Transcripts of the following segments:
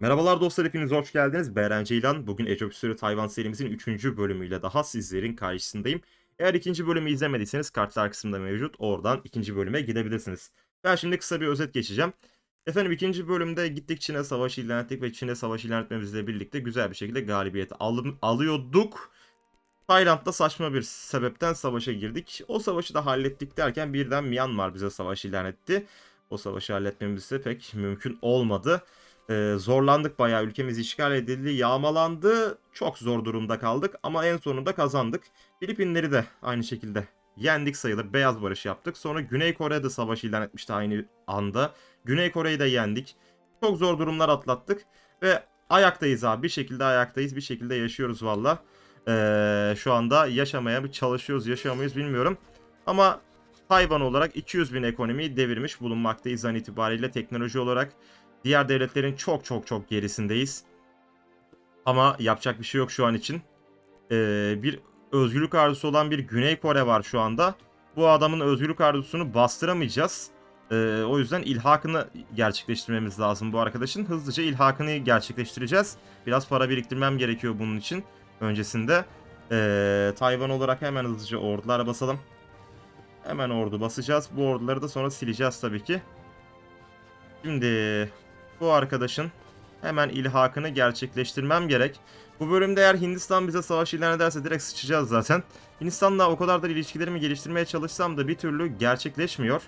Merhabalar dostlar hepiniz hoş geldiniz. Beren Ceylan. Bugün Age of History Tayvan serimizin 3. bölümüyle daha sizlerin karşısındayım. Eğer ikinci bölümü izlemediyseniz kartlar kısmında mevcut. Oradan ikinci bölüme gidebilirsiniz. Ben şimdi kısa bir özet geçeceğim. Efendim ikinci bölümde gittik Çin'e savaş ilan ettik ve Çin'e savaş ilan etmemizle birlikte güzel bir şekilde galibiyet al- alıyorduk. Tayland'da saçma bir sebepten savaşa girdik. O savaşı da hallettik derken birden Myanmar bize savaş ilan etti. O savaşı halletmemiz de pek mümkün olmadı. Ee, zorlandık bayağı ülkemiz işgal edildi, yağmalandı. Çok zor durumda kaldık ama en sonunda kazandık. Filipinleri de aynı şekilde yendik sayılır. Beyaz barış yaptık. Sonra Güney Kore'de savaş ilan etmişti aynı anda. Güney Kore'yi de yendik. Çok zor durumlar atlattık ve ayaktayız abi. Bir şekilde ayaktayız. Bir şekilde yaşıyoruz valla. Ee, şu anda yaşamaya mı çalışıyoruz, yaşıyor muyuz bilmiyorum. Ama Tayvan olarak 200 bin ekonomiyi devirmiş bulunmaktayız an itibariyle teknoloji olarak. Diğer devletlerin çok çok çok gerisindeyiz. Ama yapacak bir şey yok şu an için. Ee, bir özgürlük arzusu olan bir Güney Kore var şu anda. Bu adamın özgürlük arzusunu bastıramayacağız. Ee, o yüzden ilhakını gerçekleştirmemiz lazım bu arkadaşın. Hızlıca ilhakını gerçekleştireceğiz. Biraz para biriktirmem gerekiyor bunun için öncesinde. Ee, Tayvan olarak hemen hızlıca ordulara basalım. Hemen ordu basacağız. Bu orduları da sonra sileceğiz tabii ki. Şimdi bu arkadaşın hemen ilhakını gerçekleştirmem gerek. Bu bölümde eğer Hindistan bize savaş ilan ederse direkt sıçacağız zaten. Hindistan'la o kadar da ilişkilerimi geliştirmeye çalışsam da bir türlü gerçekleşmiyor.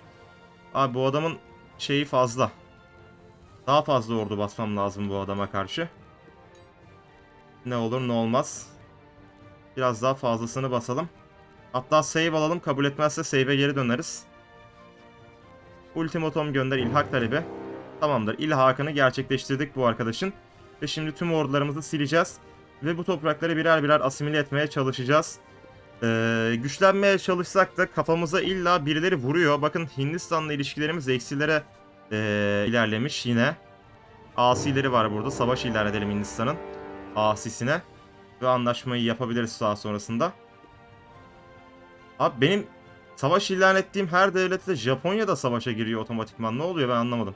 Abi bu adamın şeyi fazla. Daha fazla ordu basmam lazım bu adama karşı. Ne olur ne olmaz. Biraz daha fazlasını basalım. Hatta save alalım. Kabul etmezse save'e geri döneriz. Ultimatum gönder ilhak talebi. Tamamdır. İlhakını gerçekleştirdik bu arkadaşın. Ve şimdi tüm ordularımızı sileceğiz. Ve bu toprakları birer birer asimile etmeye çalışacağız. Ee, güçlenmeye çalışsak da kafamıza illa birileri vuruyor. Bakın Hindistan'la ilişkilerimiz eksilere ee, ilerlemiş yine. Asileri var burada. Savaş ilan edelim Hindistan'ın. Asisine. Ve anlaşmayı yapabiliriz daha sonrasında. Abi benim savaş ilan ettiğim her devletle Japonya da savaşa giriyor otomatikman. Ne oluyor ben anlamadım.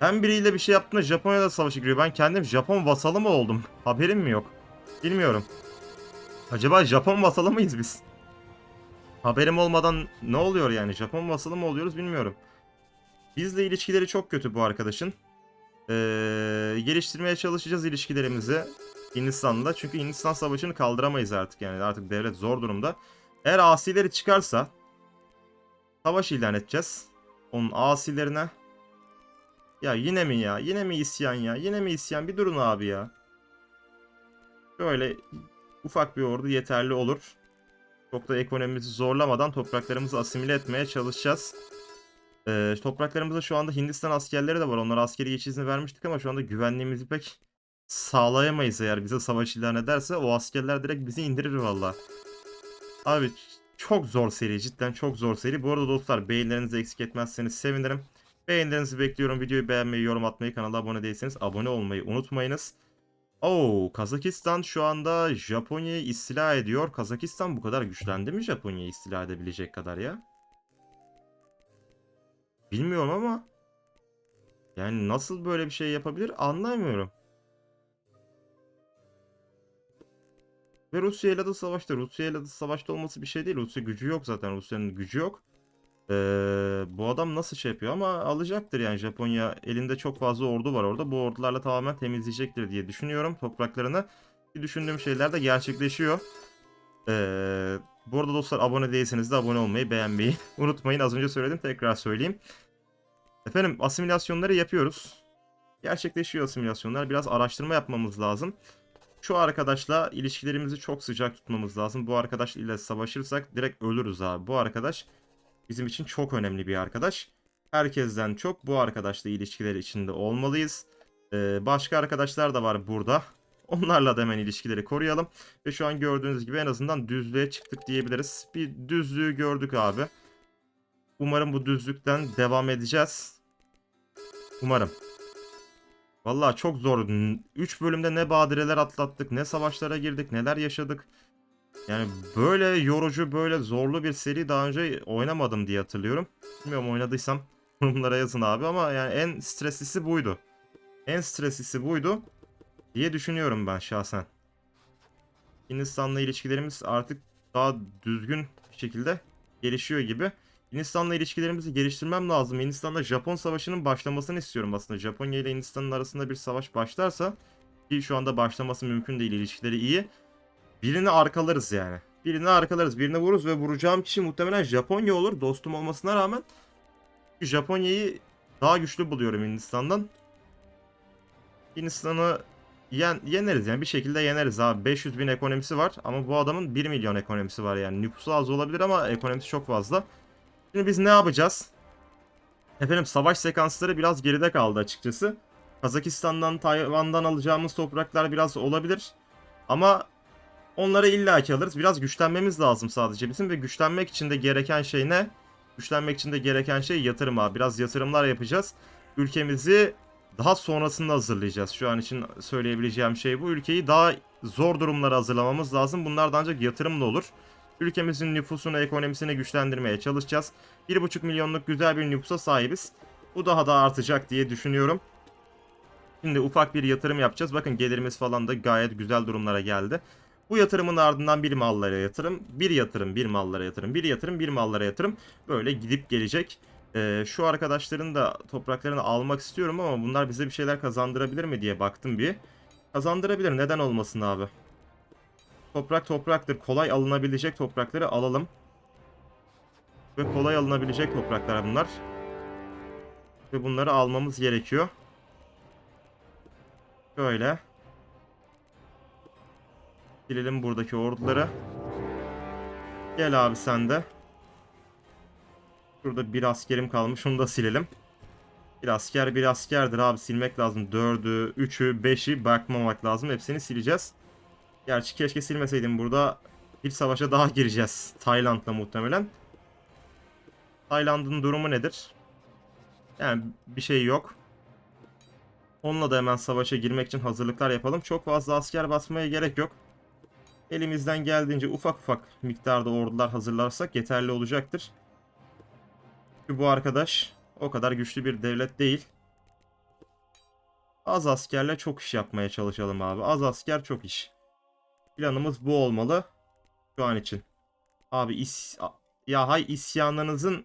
Hem biriyle bir şey yaptığında Japonya da savaşa giriyor. Ben kendim Japon vasalı mı oldum? Haberim mi yok? Bilmiyorum. Acaba Japon vasalı mıyız biz? Haberim olmadan ne oluyor yani? Japon vasalı mı oluyoruz bilmiyorum. Bizle ilişkileri çok kötü bu arkadaşın. Ee, geliştirmeye çalışacağız ilişkilerimizi Hindistan'la. Çünkü Hindistan savaşını kaldıramayız artık yani. Artık devlet zor durumda. Eğer asileri çıkarsa savaş ilan edeceğiz. Onun asilerine. Ya yine mi ya? Yine mi isyan ya? Yine mi isyan? Bir durun abi ya. Böyle ufak bir ordu yeterli olur. Çok da ekonomimizi zorlamadan topraklarımızı asimile etmeye çalışacağız. Ee, topraklarımızda şu anda Hindistan askerleri de var. Onlara askeri geçiş izni vermiştik ama şu anda güvenliğimizi pek sağlayamayız eğer bize savaş ilan ederse. O askerler direkt bizi indirir valla. Abi çok zor seri cidden çok zor seri. Bu arada dostlar beğenilerinizi eksik etmezseniz sevinirim. Beğenilerinizi bekliyorum. Videoyu beğenmeyi, yorum atmayı, kanala abone değilseniz abone olmayı unutmayınız. Oo, Kazakistan şu anda Japonya'yı istila ediyor. Kazakistan bu kadar güçlendi mi Japonya'yı istila edebilecek kadar ya? Bilmiyorum ama yani nasıl böyle bir şey yapabilir anlamıyorum. Ve Rusya ile de savaşta. Rusya ile de savaşta olması bir şey değil. Rusya gücü yok zaten. Rusya'nın gücü yok. Ee, bu adam nasıl şey yapıyor ama alacaktır yani Japonya elinde çok fazla ordu var orada. Bu ordularla tamamen temizleyecektir diye düşünüyorum topraklarını. Bir düşündüğüm şeyler de gerçekleşiyor. Ee, bu arada dostlar abone değilseniz de abone olmayı, beğenmeyi unutmayın. Az önce söyledim tekrar söyleyeyim. Efendim asimilasyonları yapıyoruz. Gerçekleşiyor asimilasyonlar. Biraz araştırma yapmamız lazım. Şu arkadaşla ilişkilerimizi çok sıcak tutmamız lazım. Bu arkadaş ile savaşırsak direkt ölürüz abi. Bu arkadaş bizim için çok önemli bir arkadaş. Herkesten çok bu arkadaşla ilişkiler içinde olmalıyız. Ee, başka arkadaşlar da var burada. Onlarla da hemen ilişkileri koruyalım. Ve şu an gördüğünüz gibi en azından düzlüğe çıktık diyebiliriz. Bir düzlüğü gördük abi. Umarım bu düzlükten devam edeceğiz. Umarım. Vallahi çok zor. 3 bölümde ne badireler atlattık, ne savaşlara girdik, neler yaşadık. Yani böyle yorucu, böyle zorlu bir seri daha önce oynamadım diye hatırlıyorum. Bilmiyorum oynadıysam yorumlara yazın abi ama yani en streslisi buydu. En streslisi buydu diye düşünüyorum ben şahsen. Hindistan'la ilişkilerimiz artık daha düzgün bir şekilde gelişiyor gibi. Hindistan'la ilişkilerimizi geliştirmem lazım. Hindistan'la Japon savaşının başlamasını istiyorum aslında. Japonya ile Hindistan'ın arasında bir savaş başlarsa ki şu anda başlaması mümkün değil. ilişkileri iyi. Birini arkalarız yani. Birini arkalarız. Birini vururuz ve vuracağım kişi muhtemelen Japonya olur. Dostum olmasına rağmen. Japonya'yı daha güçlü buluyorum Hindistan'dan. Hindistan'ı yen, yeneriz yani bir şekilde yeneriz abi. 500 bin ekonomisi var ama bu adamın 1 milyon ekonomisi var yani. Nüfusu az olabilir ama ekonomisi çok fazla. Şimdi biz ne yapacağız? Efendim savaş sekansları biraz geride kaldı açıkçası. Kazakistan'dan, Tayvan'dan alacağımız topraklar biraz olabilir. Ama onları illaki alırız. Biraz güçlenmemiz lazım sadece bizim ve güçlenmek için de gereken şey ne? Güçlenmek için de gereken şey yatırım abi. Biraz yatırımlar yapacağız. Ülkemizi daha sonrasında hazırlayacağız. Şu an için söyleyebileceğim şey bu. Ülkeyi daha zor durumlara hazırlamamız lazım. Bunlar da ancak yatırımla olur. Ülkemizin nüfusunu, ekonomisini güçlendirmeye çalışacağız. 1,5 milyonluk güzel bir nüfusa sahibiz. Bu daha da artacak diye düşünüyorum. Şimdi ufak bir yatırım yapacağız. Bakın gelirimiz falan da gayet güzel durumlara geldi. Bu yatırımın ardından bir mallara yatırım, bir yatırım, bir mallara yatırım, bir yatırım, bir mallara yatırım. Böyle gidip gelecek. Ee, şu arkadaşların da topraklarını almak istiyorum ama bunlar bize bir şeyler kazandırabilir mi diye baktım bir. Kazandırabilir. Neden olmasın abi? Toprak topraktır. Kolay alınabilecek toprakları alalım. Ve kolay alınabilecek topraklar bunlar. Ve bunları almamız gerekiyor. Şöyle. Silelim buradaki orduları. Gel abi sen de. Şurada bir askerim kalmış. Onu da silelim. Bir asker bir askerdir abi. Silmek lazım. 4'ü, 3'ü, 5'i bakmamak lazım. Hepsini sileceğiz. Gerçi keşke silmeseydim. Burada bir savaşa daha gireceğiz. Tayland'la muhtemelen. Tayland'ın durumu nedir? Yani bir şey yok. Onunla da hemen savaşa girmek için hazırlıklar yapalım. Çok fazla asker basmaya gerek yok. Elimizden geldiğince ufak ufak miktarda ordular hazırlarsak yeterli olacaktır. Çünkü bu arkadaş o kadar güçlü bir devlet değil. Az askerle çok iş yapmaya çalışalım abi. Az asker çok iş. Planımız bu olmalı. Şu an için. Abi is ya hay isyanınızın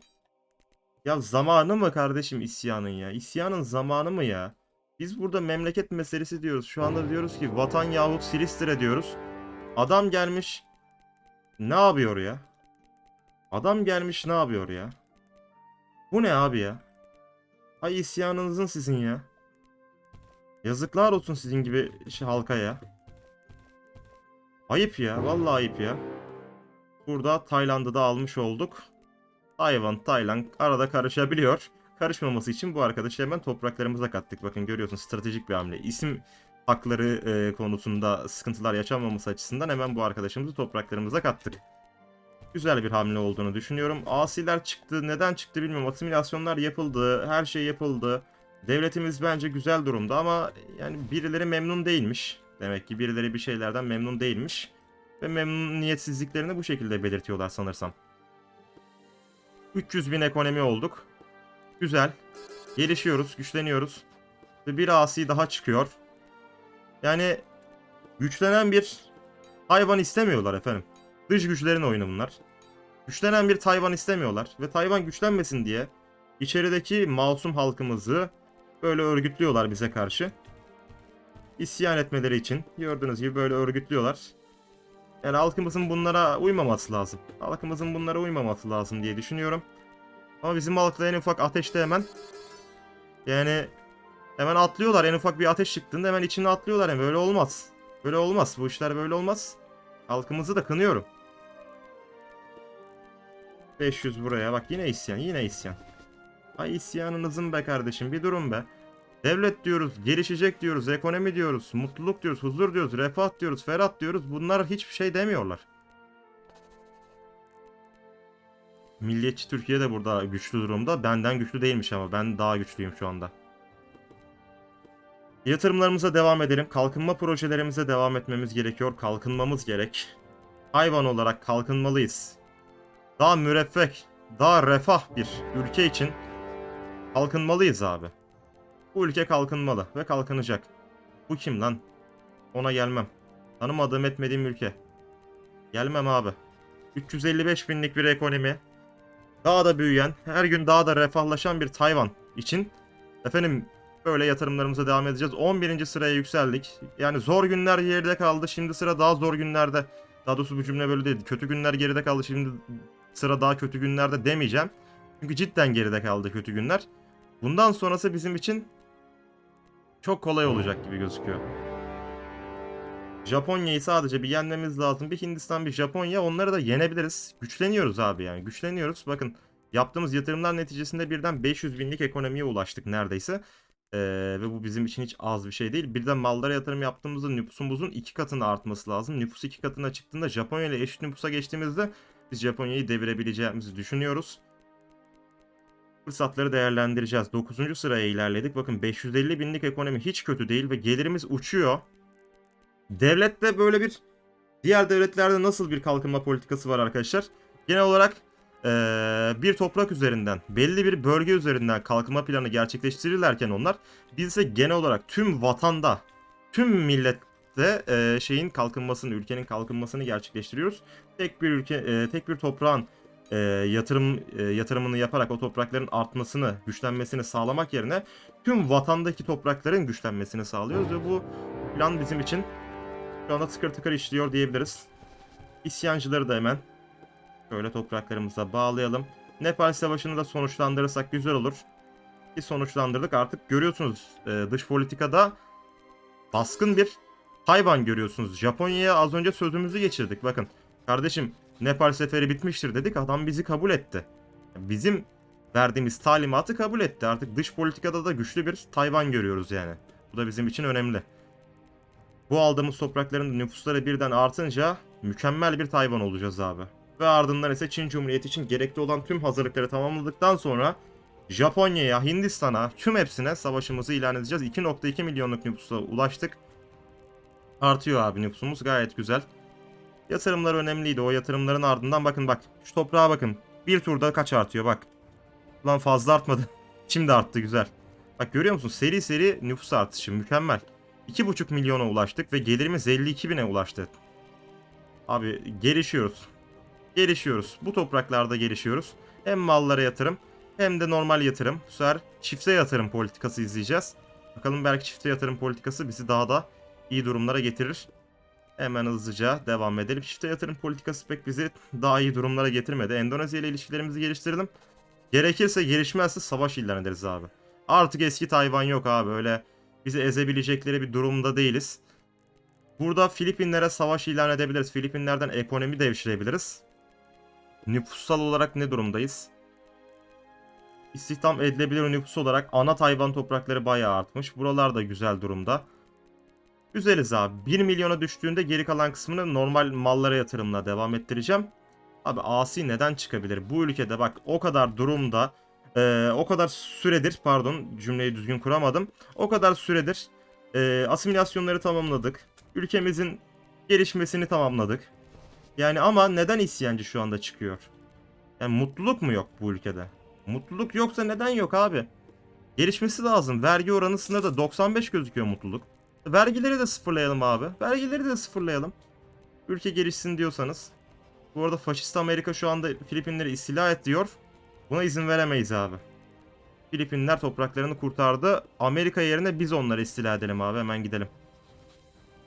ya zamanı mı kardeşim isyanın ya? İsyanın zamanı mı ya? Biz burada memleket meselesi diyoruz. Şu anda diyoruz ki vatan yahut Silistre diyoruz. Adam gelmiş. Ne yapıyor ya? Adam gelmiş ne yapıyor ya? Bu ne abi ya? Ay isyanınızın sizin ya. Yazıklar olsun sizin gibi şey halka ya. Ayıp ya. Vallahi ayıp ya. Burada Tayland'ı da almış olduk. Tayvan, Tayland arada karışabiliyor. Karışmaması için bu arkadaşı hemen topraklarımıza kattık. Bakın görüyorsun stratejik bir hamle. İsim hakları e, konusunda sıkıntılar yaşanmaması açısından hemen bu arkadaşımızı topraklarımıza kattık. Güzel bir hamle olduğunu düşünüyorum. Asiler çıktı. Neden çıktı bilmiyorum. Asimilasyonlar yapıldı. Her şey yapıldı. Devletimiz bence güzel durumda ama yani birileri memnun değilmiş. Demek ki birileri bir şeylerden memnun değilmiş. Ve memnuniyetsizliklerini bu şekilde belirtiyorlar sanırsam. 300 bin ekonomi olduk. Güzel. Gelişiyoruz, güçleniyoruz. Ve bir asi daha çıkıyor. Yani güçlenen bir hayvan istemiyorlar efendim. Dış güçlerin oyunu bunlar. Güçlenen bir Tayvan istemiyorlar. Ve Tayvan güçlenmesin diye içerideki masum halkımızı böyle örgütlüyorlar bize karşı. İsyan etmeleri için gördüğünüz gibi böyle örgütlüyorlar. Yani halkımızın bunlara uymaması lazım. Halkımızın bunlara uymaması lazım diye düşünüyorum. Ama bizim halkta en ufak ateşte hemen yani hemen atlıyorlar. En ufak bir ateş çıktığında hemen içine atlıyorlar. Yani böyle olmaz. Böyle olmaz. Bu işler böyle olmaz. Halkımızı da kınıyorum. 500 buraya. Bak yine isyan. Yine isyan. Ay isyanınızın be kardeşim. Bir durun be. Devlet diyoruz, gelişecek diyoruz, ekonomi diyoruz, mutluluk diyoruz, huzur diyoruz, refah diyoruz, ferah diyoruz. Bunlar hiçbir şey demiyorlar. Milliyetçi Türkiye de burada güçlü durumda. Benden güçlü değilmiş ama ben daha güçlüyüm şu anda. Yatırımlarımıza devam edelim. Kalkınma projelerimize devam etmemiz gerekiyor. Kalkınmamız gerek. Hayvan olarak kalkınmalıyız. Daha müreffeh, daha refah bir ülke için kalkınmalıyız abi. Bu ülke kalkınmalı ve kalkınacak. Bu kim lan? Ona gelmem. Tanımadığım etmediğim ülke. Gelmem abi. 355 binlik bir ekonomi. Daha da büyüyen, her gün daha da refahlaşan bir Tayvan için efendim böyle yatırımlarımıza devam edeceğiz. 11. sıraya yükseldik. Yani zor günler geride kaldı. Şimdi sıra daha zor günlerde. Daha doğrusu bu cümle böyle değil. Kötü günler geride kaldı. Şimdi sıra daha kötü günlerde demeyeceğim. Çünkü cidden geride kaldı kötü günler. Bundan sonrası bizim için çok kolay olacak gibi gözüküyor. Japonya'yı sadece bir yenmemiz lazım. Bir Hindistan, bir Japonya. Onları da yenebiliriz. Güçleniyoruz abi yani. Güçleniyoruz. Bakın yaptığımız yatırımlar neticesinde birden 500 binlik ekonomiye ulaştık neredeyse. Ee, ve bu bizim için hiç az bir şey değil. Birden mallara yatırım yaptığımızda nüfusumuzun iki katına artması lazım. Nüfus iki katına çıktığında Japonya ile eşit nüfusa geçtiğimizde biz Japonya'yı devirebileceğimizi düşünüyoruz. Fırsatları değerlendireceğiz. 9. sıraya ilerledik. Bakın 550 binlik ekonomi hiç kötü değil ve gelirimiz uçuyor. Devlette böyle bir diğer devletlerde nasıl bir kalkınma politikası var arkadaşlar? Genel olarak eee, bir toprak üzerinden, belli bir bölge üzerinden kalkınma planı gerçekleştirirlerken onlar biz ise genel olarak tüm vatanda, tüm millette eee, şeyin kalkınmasını, ülkenin kalkınmasını gerçekleştiriyoruz. Tek bir ülke, eee, tek bir toprağın eee, yatırım eee, yatırımını yaparak o toprakların artmasını, güçlenmesini sağlamak yerine tüm vatandaki toprakların güçlenmesini sağlıyoruz ve bu plan bizim için şu anda tıkır tıkır işliyor diyebiliriz. İsyancıları da hemen şöyle topraklarımıza bağlayalım. Nepal Savaşı'nı da sonuçlandırırsak güzel olur. Ki sonuçlandırdık artık görüyorsunuz e, dış politikada baskın bir Tayvan görüyorsunuz. Japonya'ya az önce sözümüzü geçirdik. Bakın kardeşim Nepal seferi bitmiştir dedik adam bizi kabul etti. Bizim verdiğimiz talimatı kabul etti. Artık dış politikada da güçlü bir Tayvan görüyoruz yani. Bu da bizim için önemli. Bu aldığımız toprakların nüfusları birden artınca mükemmel bir Tayvan olacağız abi. Ve ardından ise Çin Cumhuriyeti için gerekli olan tüm hazırlıkları tamamladıktan sonra Japonya'ya, Hindistan'a, tüm hepsine savaşımızı ilan edeceğiz. 2.2 milyonluk nüfusa ulaştık. Artıyor abi nüfusumuz gayet güzel. Yatırımlar önemliydi. O yatırımların ardından bakın bak. Şu toprağa bakın. Bir turda kaç artıyor bak. Lan fazla artmadı. Şimdi arttı güzel. Bak görüyor musun? Seri seri nüfus artışı mükemmel. 2,5 milyona ulaştık ve gelirimiz 52 bine ulaştı. Abi gelişiyoruz. Gelişiyoruz. Bu topraklarda gelişiyoruz. Hem mallara yatırım hem de normal yatırım. Bu sefer çifte yatırım politikası izleyeceğiz. Bakalım belki çifte yatırım politikası bizi daha da iyi durumlara getirir. Hemen hızlıca devam edelim. Çifte yatırım politikası pek bizi daha iyi durumlara getirmedi. Endonezya ile ilişkilerimizi geliştirdim. Gerekirse gelişmezse savaş ilan ederiz abi. Artık eski Tayvan yok abi. Öyle bizi ezebilecekleri bir durumda değiliz. Burada Filipinlere savaş ilan edebiliriz. Filipinlerden ekonomi devşirebiliriz. Nüfussal olarak ne durumdayız? İstihdam edilebilir nüfus olarak ana Tayvan toprakları bayağı artmış. Buralar da güzel durumda. Güzeliz abi. 1 milyona düştüğünde geri kalan kısmını normal mallara yatırımla devam ettireceğim. Abi asi neden çıkabilir? Bu ülkede bak o kadar durumda ee, o kadar süredir pardon cümleyi düzgün kuramadım. O kadar süredir e, asimilasyonları tamamladık. Ülkemizin gelişmesini tamamladık. Yani ama neden isyancı şu anda çıkıyor? Yani mutluluk mu yok bu ülkede? Mutluluk yoksa neden yok abi? Gelişmesi lazım. Vergi oranı sınırda 95 gözüküyor mutluluk. Vergileri de sıfırlayalım abi. Vergileri de sıfırlayalım. Ülke gelişsin diyorsanız. Bu arada faşist Amerika şu anda Filipinleri istila et diyor. Buna izin veremeyiz abi. Filipinler topraklarını kurtardı. Amerika yerine biz onları istila edelim abi. Hemen gidelim.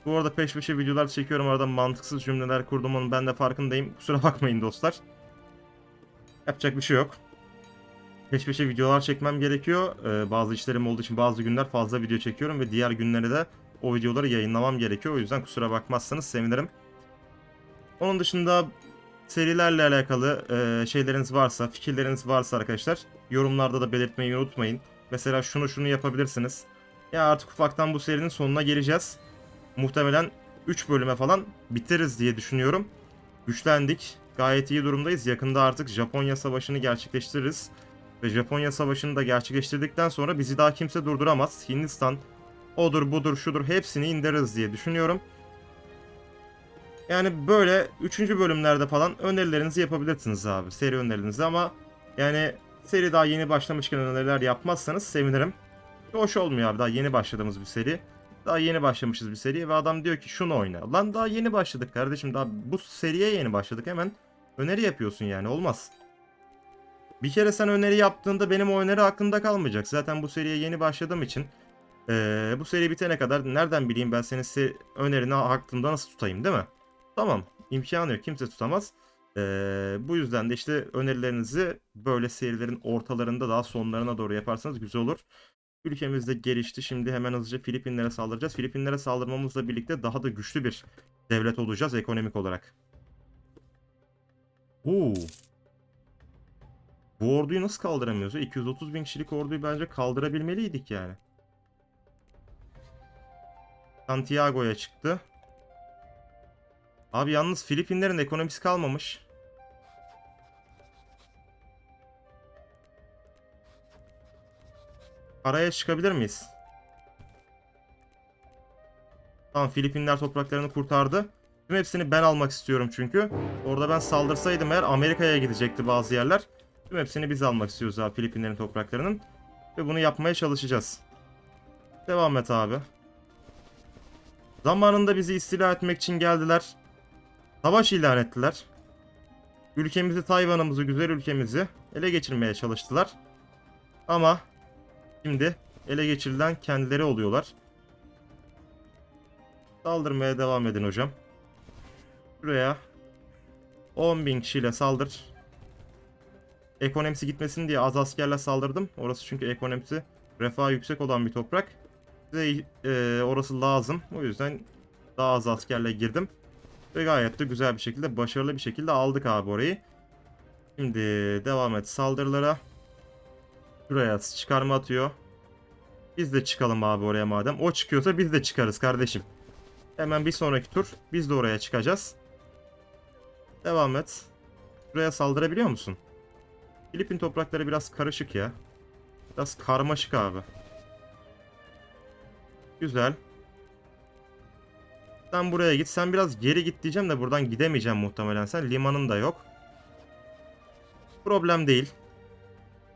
Bu arada peş peşe videolar çekiyorum. Arada mantıksız cümleler kurduğumun ben de farkındayım. Kusura bakmayın dostlar. Yapacak bir şey yok. Peş peşe videolar çekmem gerekiyor. Ee, bazı işlerim olduğu için bazı günler fazla video çekiyorum ve diğer günleri de o videoları yayınlamam gerekiyor. O yüzden kusura bakmazsanız sevinirim. Onun dışında serilerle alakalı e, şeyleriniz varsa, fikirleriniz varsa arkadaşlar yorumlarda da belirtmeyi unutmayın. Mesela şunu şunu yapabilirsiniz. Ya artık ufaktan bu serinin sonuna geleceğiz. Muhtemelen 3 bölüme falan bitiririz diye düşünüyorum. Güçlendik. Gayet iyi durumdayız. Yakında artık Japonya Savaşı'nı gerçekleştiririz. Ve Japonya Savaşı'nı da gerçekleştirdikten sonra bizi daha kimse durduramaz. Hindistan odur budur şudur hepsini indiririz diye düşünüyorum. Yani böyle 3. bölümlerde falan önerilerinizi yapabilirsiniz abi. Seri önerilerinizi ama yani seri daha yeni başlamışken öneriler yapmazsanız sevinirim. Hoş olmuyor abi. Daha yeni başladığımız bir seri. Daha yeni başlamışız bir seriye ve adam diyor ki şunu oyna. Lan daha yeni başladık kardeşim. Daha bu seriye yeni başladık. Hemen öneri yapıyorsun yani. Olmaz. Bir kere sen öneri yaptığında benim o öneri aklımda kalmayacak. Zaten bu seriye yeni başladığım için eee, bu seri bitene kadar nereden bileyim ben senin se- önerini aklımda nasıl tutayım değil mi? Tamam. imkanı yok. Kimse tutamaz. Eee, bu yüzden de işte önerilerinizi böyle serilerin ortalarında daha sonlarına doğru yaparsanız güzel olur. Ülkemiz de gelişti. Şimdi hemen hızlıca Filipinlere saldıracağız. Filipinlere saldırmamızla birlikte daha da güçlü bir devlet olacağız ekonomik olarak. Oo. Bu orduyu nasıl kaldıramıyoruz? ya? 230 bin kişilik orduyu bence kaldırabilmeliydik yani. Santiago'ya çıktı. Abi yalnız Filipinlerin ekonomisi kalmamış. Paraya çıkabilir miyiz? Tamam Filipinler topraklarını kurtardı. Tüm hepsini ben almak istiyorum çünkü. Orada ben saldırsaydım eğer Amerika'ya gidecekti bazı yerler. Tüm hepsini biz almak istiyoruz abi Filipinlerin topraklarının. Ve bunu yapmaya çalışacağız. Devam et abi. Zamanında bizi istila etmek için geldiler. Savaş ilan ettiler. Ülkemizi, Tayvan'ımızı, güzel ülkemizi ele geçirmeye çalıştılar. Ama şimdi ele geçirilen kendileri oluyorlar. Saldırmaya devam edin hocam. Şuraya 10.000 kişiyle saldır. Ekonomisi gitmesin diye az askerle saldırdım. Orası çünkü ekonomisi refah yüksek olan bir toprak. Size e, orası lazım. O yüzden daha az askerle girdim. Ve gayet de güzel bir şekilde, başarılı bir şekilde aldık abi orayı. Şimdi devam et saldırılara. Şuraya çıkarma atıyor. Biz de çıkalım abi oraya madem. O çıkıyorsa biz de çıkarız kardeşim. Hemen bir sonraki tur biz de oraya çıkacağız. Devam et. Buraya saldırabiliyor musun? Filipin toprakları biraz karışık ya. Biraz karmaşık abi. Güzel. Sen buraya git. Sen biraz geri git diyeceğim de buradan gidemeyeceğim muhtemelen sen. Limanın da yok. Problem değil.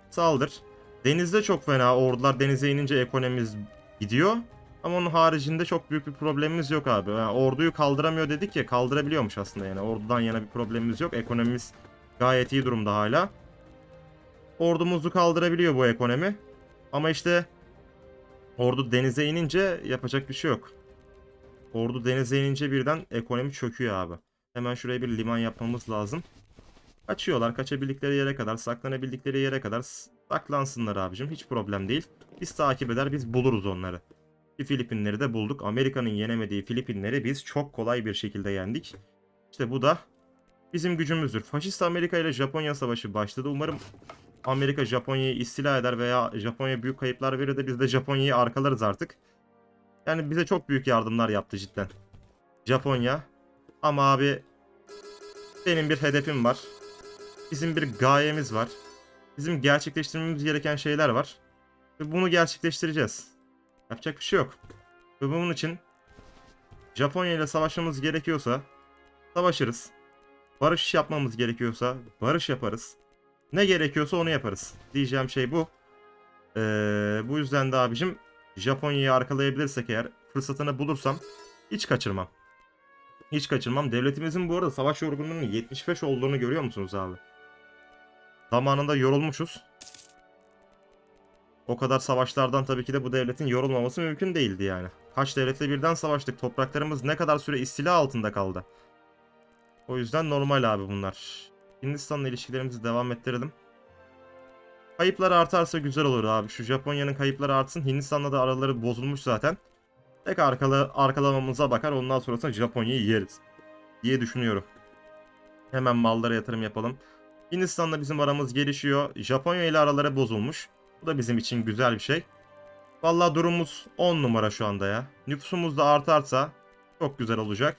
Saldır. Denizde çok fena. Ordular denize inince ekonomimiz gidiyor. Ama onun haricinde çok büyük bir problemimiz yok abi. Yani orduyu kaldıramıyor dedik ya kaldırabiliyormuş aslında yani. Ordudan yana bir problemimiz yok. Ekonomimiz gayet iyi durumda hala. Ordumuzu kaldırabiliyor bu ekonomi. Ama işte ordu denize inince yapacak bir şey yok. Ordu denize inince birden ekonomi çöküyor abi. Hemen şuraya bir liman yapmamız lazım. Kaçıyorlar. Kaçabildikleri yere kadar, saklanabildikleri yere kadar saklansınlar abicim. Hiç problem değil. Biz takip eder, biz buluruz onları. Filipinleri de bulduk. Amerika'nın yenemediği Filipinleri biz çok kolay bir şekilde yendik. İşte bu da bizim gücümüzdür. Faşist Amerika ile Japonya savaşı başladı. Umarım Amerika Japonya'yı istila eder veya Japonya büyük kayıplar verir de biz de Japonya'yı arkalarız artık. Yani bize çok büyük yardımlar yaptı cidden. Japonya. Ama abi benim bir hedefim var. Bizim bir gayemiz var. Bizim gerçekleştirmemiz gereken şeyler var. Ve bunu gerçekleştireceğiz. Yapacak bir şey yok. Ve bunun için Japonya ile savaşmamız gerekiyorsa savaşırız. Barış yapmamız gerekiyorsa barış yaparız. Ne gerekiyorsa onu yaparız. Diyeceğim şey bu. Ee, bu yüzden de abicim Japonya'yı arkalayabilirsek eğer fırsatını bulursam hiç kaçırmam. Hiç kaçırmam. Devletimizin bu arada savaş yorgunluğunun 75 olduğunu görüyor musunuz abi? Zamanında yorulmuşuz. O kadar savaşlardan tabii ki de bu devletin yorulmaması mümkün değildi yani. Kaç devletle birden savaştık. Topraklarımız ne kadar süre istila altında kaldı. O yüzden normal abi bunlar. Hindistan'la ilişkilerimizi devam ettirelim. Kayıplar artarsa güzel olur abi. Şu Japonya'nın kayıpları artsın. Hindistan'la da araları bozulmuş zaten. Tek arkalı, arkalamamıza bakar. Ondan sonrasında Japonya'yı yeriz. Diye düşünüyorum. Hemen mallara yatırım yapalım. Hindistan'la bizim aramız gelişiyor. Japonya ile araları bozulmuş. Bu da bizim için güzel bir şey. Vallahi durumumuz 10 numara şu anda ya. Nüfusumuz da artarsa çok güzel olacak.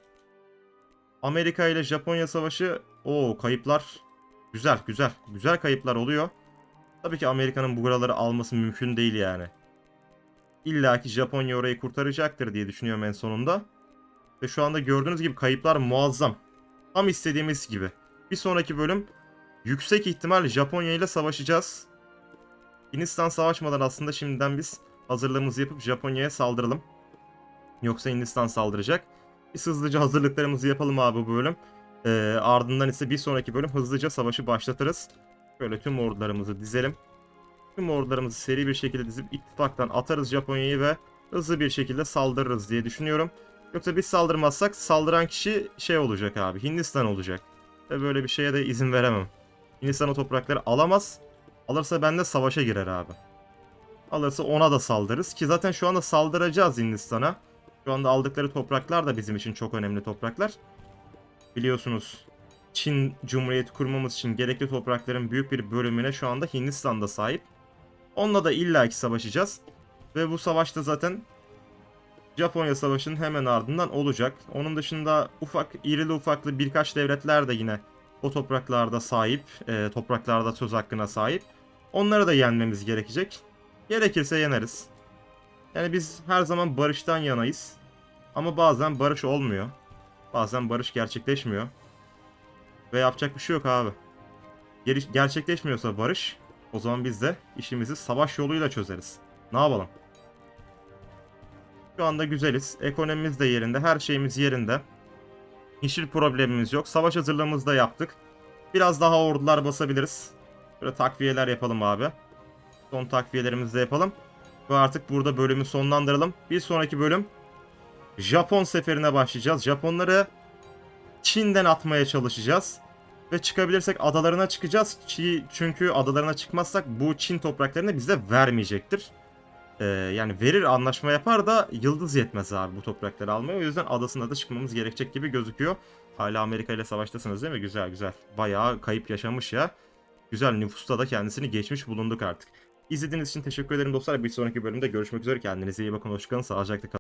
Amerika ile Japonya savaşı o kayıplar güzel güzel güzel kayıplar oluyor. Tabii ki Amerika'nın bu buraları alması mümkün değil yani. İlla ki Japonya orayı kurtaracaktır diye düşünüyorum en sonunda. Ve şu anda gördüğünüz gibi kayıplar muazzam. Tam istediğimiz gibi. Bir sonraki bölüm yüksek ihtimal Japonya ile savaşacağız. Hindistan savaşmadan aslında şimdiden biz hazırlığımızı yapıp Japonya'ya saldıralım. Yoksa Hindistan saldıracak. Biz hızlıca hazırlıklarımızı yapalım abi bu bölüm. Ee, ardından ise bir sonraki bölüm hızlıca savaşı başlatırız. Böyle tüm ordularımızı dizelim. Tüm ordularımızı seri bir şekilde dizip ittifaktan atarız Japonya'yı ve hızlı bir şekilde saldırırız diye düşünüyorum. Yoksa biz saldırmazsak saldıran kişi şey olacak abi Hindistan olacak. Ve böyle bir şeye de izin veremem. Hindistan o toprakları alamaz. Alırsa ben de savaşa girer abi. Alırsa ona da saldırırız ki zaten şu anda saldıracağız Hindistan'a. Şu anda aldıkları topraklar da bizim için çok önemli topraklar. Biliyorsunuz Çin Cumhuriyeti kurmamız için gerekli toprakların büyük bir bölümüne şu anda Hindistan'da sahip. Onunla da illaki savaşacağız. Ve bu savaşta zaten Japonya Savaşı'nın hemen ardından olacak. Onun dışında ufak, irili ufaklı birkaç devletler de yine o topraklarda sahip, e, topraklarda söz hakkına sahip. Onları da yenmemiz gerekecek. Gerekirse yeneriz. Yani biz her zaman barıştan yanayız. Ama bazen barış olmuyor. Bazen barış gerçekleşmiyor. Ve yapacak bir şey yok abi. Geri- gerçekleşmiyorsa barış, o zaman biz de işimizi savaş yoluyla çözeriz. Ne yapalım? Şu anda güzeliz. Ekonomimiz de yerinde, her şeyimiz yerinde. Hiçbir problemimiz yok. Savaş hazırlığımızı da yaptık. Biraz daha ordular basabiliriz. Böyle takviyeler yapalım abi. Son takviyelerimizi de yapalım. Ve artık burada bölümü sonlandıralım. Bir sonraki bölüm Japon seferine başlayacağız. Japonları Çin'den atmaya çalışacağız. Ve çıkabilirsek adalarına çıkacağız. Çünkü adalarına çıkmazsak bu Çin topraklarını bize vermeyecektir. Ee, yani verir anlaşma yapar da yıldız yetmez abi bu toprakları almaya. O yüzden adasına da çıkmamız gerekecek gibi gözüküyor. Hala Amerika ile savaştasınız değil mi? Güzel güzel. Bayağı kayıp yaşamış ya. Güzel nüfusta da kendisini geçmiş bulunduk artık. İzlediğiniz için teşekkür ederim dostlar. Bir sonraki bölümde görüşmek üzere. Kendinize iyi bakın. Hoşçakalın. Sağlıcakla kalın.